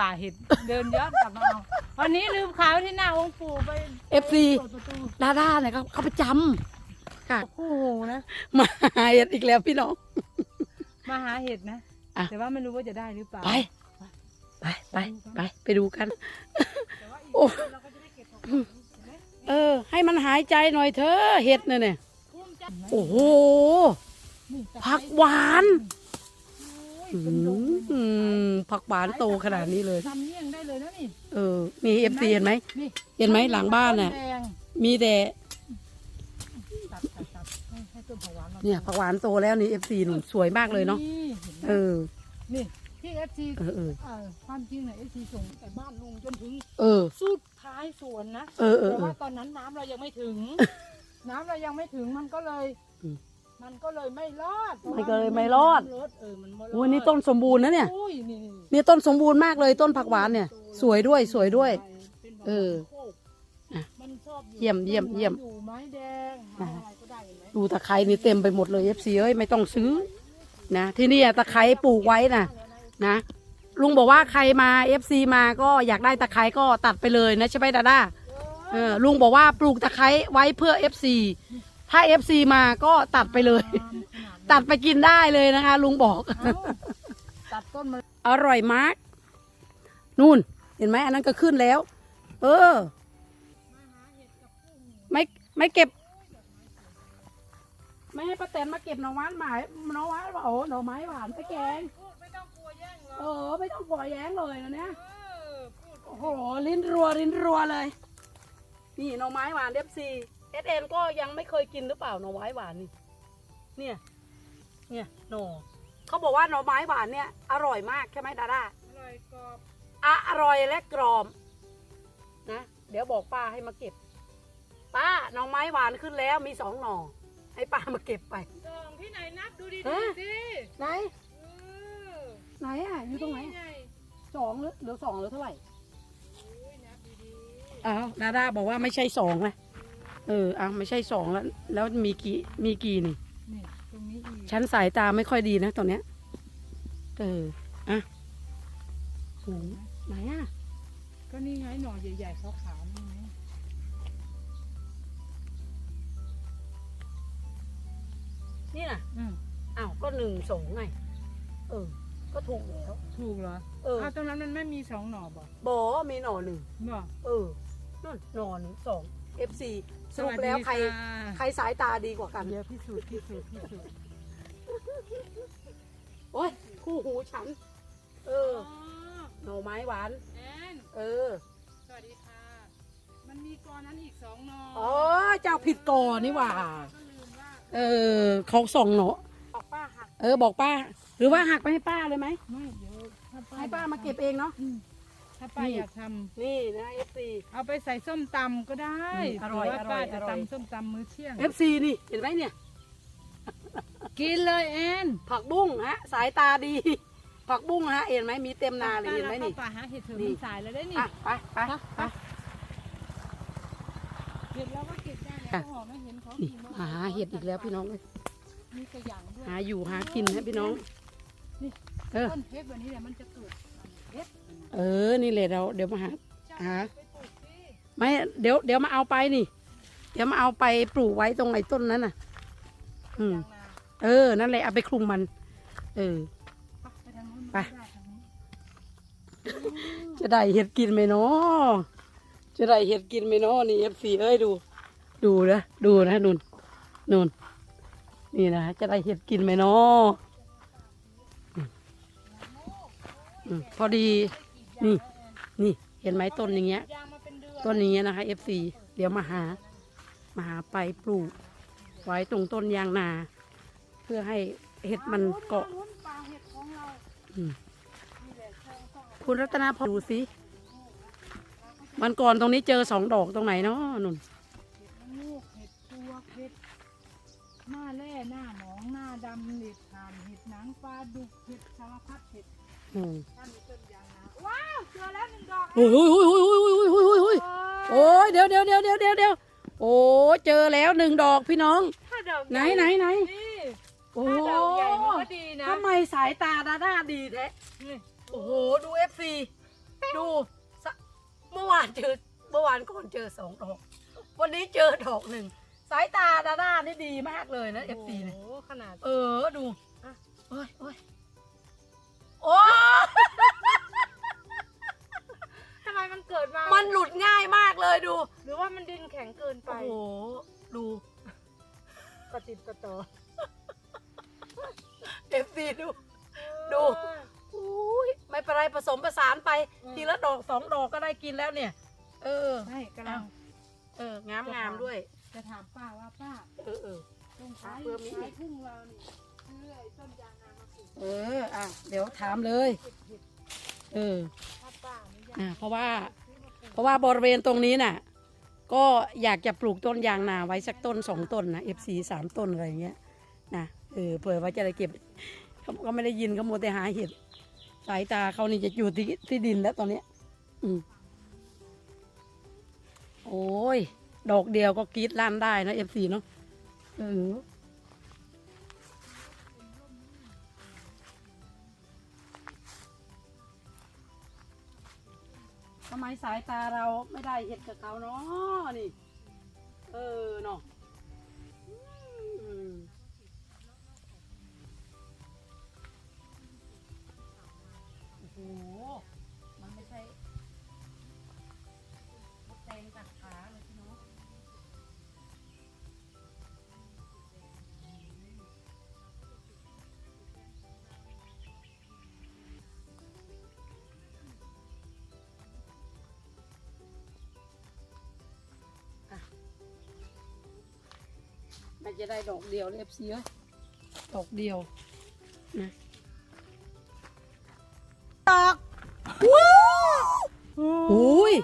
ป่าเห็ดเดินย้อนกลับมาเอาวันนี้ลืมขาวที่หน้าองค์ปู่ไป FC เปิดประตูดาด้าเนี่ยเขาเขาประจำค่ะโอ้โหนะ มาหาเห็ดอีกแล้วพี่น้อง มาหาเห็ดนะ อะ แต่ว่าไม่รู้ว่าจะได้หรือเปล่าไป ไปไปไปไปดูกัน แต่ว่าอีกโอ้ เราก็จะได้เก็บของเห็นไหมเออ ให้มันหายใจหน่อยเถอะเห็ดเนี่ยเนี่ยภูมิใจโอ้โห นี่ตะไคร้ผักหวานโอ้ยอื เป็นดงเลยมผักหวานโตขนาดนี้เลย ทำเมี่ยงได้เลยนะนี่เออมีเอฟซีเห็นไหม นี่เห็นไหมหลังบ้านน่ะ ต้แดงมีแต่ตัดตัดตัดให้ให้ต้นผักหวานราเนี่ยผักหวานโตแล้วนี่เอฟซีหนุนสวยมากเลยเนาะห็นไหมเออ นี่ที่เอฟซีเออเออ ความจริงเนี่ยเอฟซีส่งแต่บ้านลุงจนถึง เออ สุดท้ายสวนนะเออเออแต่เออว่าตอนนั้นน้ำเรายังไม่ถึง น้ำเรายังไม่ถึงมันก็เลย อืม มันก็เลยไม่รอดมันก็เลยไม่รอดน้ำลเออมันไม่รอดโอ้ยนี่ต้นสมบูรณ์นะเนี่ยอุ้ยนี่นี่นี่ต้นสมบูรณ์มากเลยต้นผักหวานเนี่ย สวยด้วยสวยด้วยเป็นแบบเออโคกอะมันชอบอเยี่ยมเยี่ยมเยี่ยม อยู่ไม้แดงไม้อะไรก็ได้เห็นไหมดูตะไคร้นี่เต็มไปหมดเลยเอฟซีเอ้ยไม่ต้องซื้อนะที่นี่ตะไคร้ปลูกไว้นะนะลุงบอกว่าใครมาเอฟซีมาก็อยากได้ตะไคร้ก็ตัดไปเลยนะใช่ไหมดาด้าเออลุงบอกว่าปลูกตะไคร้ไว้เพื่อเอฟซี ถ้าเอฟซีมาก็ตัดไปเลยงามขนาดตัดไปกินได้เลยนะคะ ลุงบอกเอ้าตัดต้นมาอร่อยมาก นู่น เห็นไหมอันนั้นก็ขึ้นแล้ว เออ ไม่ไม่เก็บ ไม่ให้ป้าแตนมาเก็บหน่อไม้หมายหน่อไม้โอ้หน่อไม้หวานไปแกงพูดไม่ต้องกลัวแย่งหรอกเออไม่ต้องปล่อยแย้งเลยนะเนี่ย เออพูดโอ้โห ลิ้นรัวลิ้นรัวเลย นี่หน่อไม้หวานเอฟซี เอสเอ็นก็ยังไม่เคยกินหรือเปล่าหน่อไม้หวานนี่ เนี่ย เนี่ยหน่อเขาบอกว่าหน่อไม้หวานเนี่ยอร่อยมากใช่ไหมดาด้าอร่อยกรอบอะอร่อยและกรอบนะเดี๋ยวบอกป้าให้มาเก็บ ป้าหน่อไม้หวานขึ้นแล้วมีสองหน่อ ให้ป้ามาเก็บไปดองที่ไหนนับดูดีเอ๊ะๆสิไหนเออไหนอะอยู่ตรงไหนนี่ไงสองหรือเหลือสองหรือเท่าไหร่อุ้ยนับดีอ้าวดาดาบอกว่าไม่ใช่สองนะ เอออ้าวไม่ใช่สองแล้ว แล้วมีกี่มีกี่นี่ๆนี่ตรงนี้อีกฉันสายตาไม่ค่อยดีนะตอนเนี้ย เออ อะโหไหนอะ ก็นี่ไงหน่อใหญ่ๆขาวๆนี่ไงนี่น่ะอืมอ้าวก็หนึ่งสองไง เออ ก็ถูกแล้ว ถูกเหรอเออ อ้าวตรงนั้นมันไม่มีสองหน่อบ่บอมีหน่อหนึ่ง บ่ เออนั่นหน่อหนึ่งสอง FC สรุปแล้วใครสสดีค่ะใครสายตาดีกว่ากันเดี๋ยวพิสูจน์พิสูจน์พิสูจน์โอ้ยคู่หูฉัน เอออ๋อหน่อไม้หวานแอนเออ สวัสดีค่ะ มันมีกอนั้นอีกสองหน่ออ๋อเจ้าผิดก่อนนี่หว่าก็ลืมว่า เออเขาส่งหน่อบอกป้าหักเออบอกป้า หรือว่าหักไปให้ป้าเลยไหมไม่เดี๋ยวถ้าป้าให้ป้ามาเก็บเองเนาะอืม ถ้าป้านี่อยากทนี่นะ FC ำเอาไปใส่ส้มตำก็ได้อืมอร่อยหว่าป้าอร่อยจะอร่อยตำส้มตำมื้อเที่ยง FC นี่เห็นไหมเนี่ย กินเลยแอนผักบุ้งฮะ สายตาดี ผักบุ้งฮะเห็นไหมมีเต็มนาเลยเห็นไหมนี่ป้าหาเห็ดเถอะนี่มันสายแล้วได้นี่อะไปไปไปเห็ดแล้วก็เก็บได้แล้วค่ะก็ออกไม่เห็นเขานี่กินหาเห็ดอีกแล้วพี่น้องเอ้ยมีกระหยังด้วยหาอยู่หากินนะพี่น้องเออต้นเพชรแบบนี้แหละมันจะเกิด เออ นี่เลยเราเดี๋ยวมาหาหาไม่เดี๋ยวเดี๋ยวมาเอาไปนี่ เดี๋ยวมาเอาไปปลูกไว้ตรงไอ้ต้นนั้นน่ะ อืม เออ นั่นแหละเอาไปคลุมมัน เออไปจะได้เห็ดกินไหมเนาะจะได้เห็ดกินไหมเนาะนี่เอฟซีเอ้ยดู ดูนะดูนะนุนนุนนี่นะจะได้เห็ดกินไหมเนาะอืมอืมพอดี นี่ นี่เห็นไหมต้นอย่างเงี้ยยางมาเป็นเดือนต้นอย่างเงี้ยนะคะเอฟซีเดี๋ยวมาหา มาหาไปปลูก ไว้ตรงต้นยางนา เพื่อให้เห็ดมันเกาะลุ้นปลาเห็ดของเราอืมนี่แหละช่องต้องคุณรัตนาพรดูสิวันก่อนตรงนี้เจอสองดอกตรงไหนเนาะนุ่นเห็ดละงูกเห็ดตัวเห็ดหน้าแร่หน้าหมองหน้าดำเห็ดทานเห็ดหนังปลาดุกเห็ดสารพัดเห็ดอืม ว้าวเจอแล้วหนึ่งดอกโอ้ยโอ้ยโอ้ยโอ้ยโอ้ยโอ้ยโอ้ยโอ้ยโอ้ยโอ้ยเดี๋ยวเดี๋ยวเดี๋ยวเดี๋ยวเดี๋ยวเดี๋ยวโอ้ยเจอแล้วหนึ่งดอกพี่น้อง ถ้าดอกไหนไหนไหนนี่โอ้ถ้าดอกใหญ่มันก็ดีนะทำไมสายตาดาด้าดีแท้นี่โอ้โหดูเอฟซีดูเจอเมื่อวานก่อนเจอสองดอก วันนี้เจอดอกหนึ่งสายตาดาด้านี่ดีมากเลยนะเอฟซีเนี่ยโอ้โหขนาด เออดูอะ โอ้ยโอ้ยโอ้ย เกิดมามันหลุดง่ายมากเลยดู หรือว่ามันดินแข็งเกินไปโอ้โห ดูกระติดกระต่อเอฟซีดู ดูอุ้ยไม่เป็นไรผสมผสานไปทีละดอกสองดอกก็ได้กินแล้วเนี่ย เออ ใช่กำลัง เอองามงามๆด้วย จะถามป้าว่าป้าเออเออ ตรงท้ายเพิ่มอีกท้ายทุ่งเรานี่ซื้อไอ้ต้นยางนามาปลูกเออ อะ เดี๋ยวถามเลยเห็ดเห็ดเออ ถ้าป้าไม่อยากอะเพราะว่าซื้อมาปลูก เพราะว่าบริเวณตรงนี้น่ะ ก็อยากจะปลูกต้นยางนาไว้สักต้นสองต้นนะ FC สามต้นอะไรเงี้ยนะเออเผื่อว่าจะได้เก็บเขาก็ไม่ได้ยินเขาโมแต่หาเห็ดสายตาเขานี่จะอยู่ที่ที่ดินแล้วตอนเนี้ย อืมโอ้ย ดอกเดียวก็กรีดลั่นได้นะ FC เนาะเออ ทำไมสายตาเราไม่ได้เห็ดกับเขาเนาะนี่ เออเนาะ มันจะได้ดอกเดียวเลยเอฟซีเอ้ยดอกเดียวนะดอกโอ้ย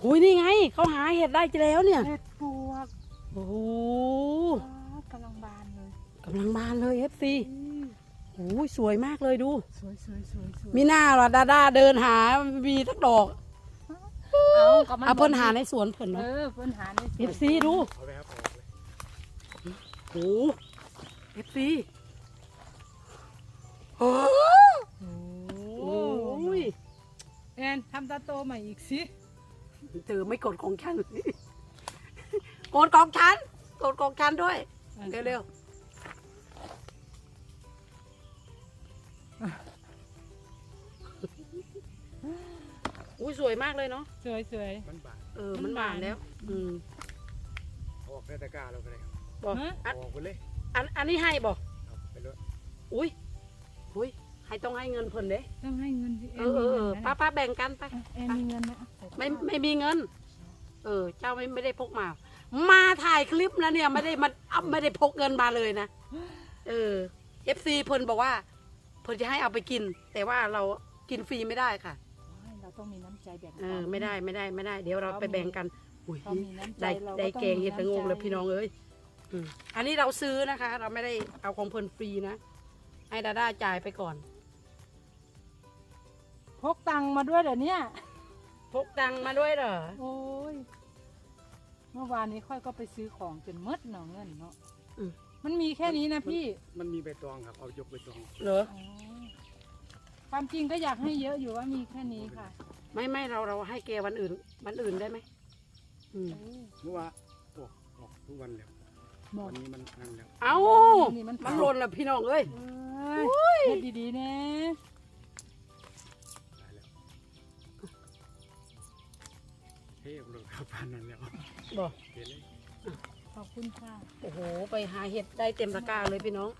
โอ้ยนี่ไงเขาหาเห็ดได้แล้วเนี่ยเห็ดปวกโอ้โหว้าวกำลังบานเลยกำลังบานเลยเอฟซีอืมโอ้ยสวยมากเลยดูสวยสวยสวยสวยมีหน้าเหรอดาด้าเดินหามีทักดอกเอากับมันเอาเพิ่นหาในสวนเพิ่นเอเนาะอเพิ่นหาในสวนเอฟซีดู โอ้เอฟซีโอ้โอ้โอ้ยแอนทำตาโตใหม่อีกสิเธอไม่กดของฉันกดของฉันกดของฉันด้วย เร็วๆอุ้ยสวยมากเลยเนาะสวยสวยมันบาดเออมันบานแล้ว อืมออกได้ตะกร้าเราไปเลยครับ บอกฮะ อันออกไปเลยอันอันนี้ให้บอกครับไปเลยอุ้ยอุ้ยให้ต้องให้เงินเพิ่นเด้ต้องให้เงินสิเออเออเออป้าป้าแบ่งกันไป แอนมีเงินไหมอะไม่ไม่มีเงิน เออ เจ้าไม่ไม่ได้พกมา มาถ่ายคลิปนะเนี่ยไม่ได้มาเอาไม่ได้พกเงินมาเลยนะ เออเอฟซีเพิ่นบอกว่าเพิ่นจะให้เอาไปกิน แต่ว่าเรากินฟรีไม่ได้ค่ะ เราต้องมีน้ำใจแบ่งเออ ไม่ได้ไม่ได้ไม่ได้ เดี๋ยวเราไปแบ่งกัน อุ้ย เรามีน้ำใจได้เราได้ต้องแกงเห็ดละโงงมีเลยน้ำใจพี่น้องเอ้ย อืมอันนี้เราซื้อนะคะ เราไม่ได้เอาของเพิ่นฟรีนะ ให้ดาด้าจ่ายไปก่อน พกตังค์มาด้วยเดี๋ยวนี้พกตังค์มาด้วยเหรอ โอ้ย เมื่อวานนี้ค่อยก็ไปซื้อของจนหมดเนาะเงินเนาะอืม มันมีแค่นี้นะพี่มันมีใบตองครับ เอายกใบตอง เหรอ อ๋อความจริงก็อยากให้เยอะอยู่ว่ามีแค่นี้ค่ะไม่ไม่เราเราให้แกวันอื่น วันอื่นได้ไหมอืมเมื่อวานออกออกทุกวันแล้ว หมวัดนนี้มันนั่นแล้วเอ้านี่มันมันหล่นละพี่น้องเอ้ยเอ้ยเฮ็ดดีๆนะได้แล้วเฮ้ยรถขับผ่านนั่นแล้วบอกเห็นเลยขอบคุณค่ะโอ้โห ไปหาเห็ดได้เต็มตะกร้าเลยพี่น้อง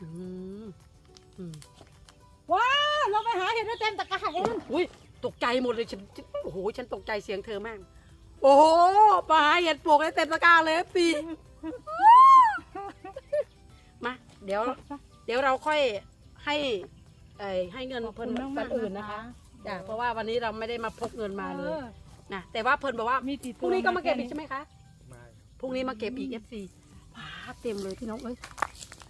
อืมอืมว้าวเราไปหาเห็ดได้เต็มตะกร้าเองอุ้ยตกใจหมดเลยฉันฉันโอ้โห ฉันตกใจเสียงเธอมาก โอ้โหมาหาเห็ดปลูกได้เต็มตะกร้าเลยปี มาเดี๋ยว เดี๋ยวเราค่อยให้เอ่อให้เงินขอบเพิ่คุนณมากวันๆอื่นนะคะ จ้ะเพราะว่าวันนี้เราไม่ได้มาพกเงินมาเลยออนะแต่ว่าเพิ่นบอกว่ามีติดพตัวรุ่งนี้ก็มาเก็บแค่อีกใช่ไหมคะมาพรุ่งนี้มาเก็บอีก FC ว้าเต็มเลยพี่น้องเอ้ย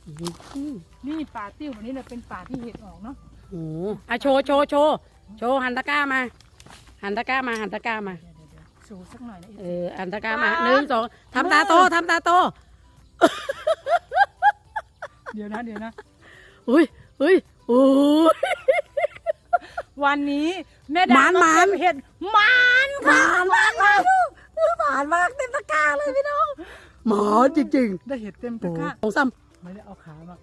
อื้อหือนี่ป่าติ้วแบบนี้เลยเป็นป่าที่เห็ดออกเนาะโอ้โหอะโชว์โชว์โชว์โชว์หันตะกร้ามา หันตะกร้ามาหันตะกร้ามาูสักหน่อยนะเอออันตะการมาหนึ่งสองทำตาโตทำตาโต เดี๋ยวนะเดี๋ยวนะอุ้ยอุ้ยอุ้ยวันนี้แม่ดาหมานเห็ดมันค่ะหมานมากมานมากเต็มตะกร้าเลยพี่น้องหมอนจริงๆ ได้เห็ดเต็มตะกร้าสองซ้ำไม่ได้เอาขามา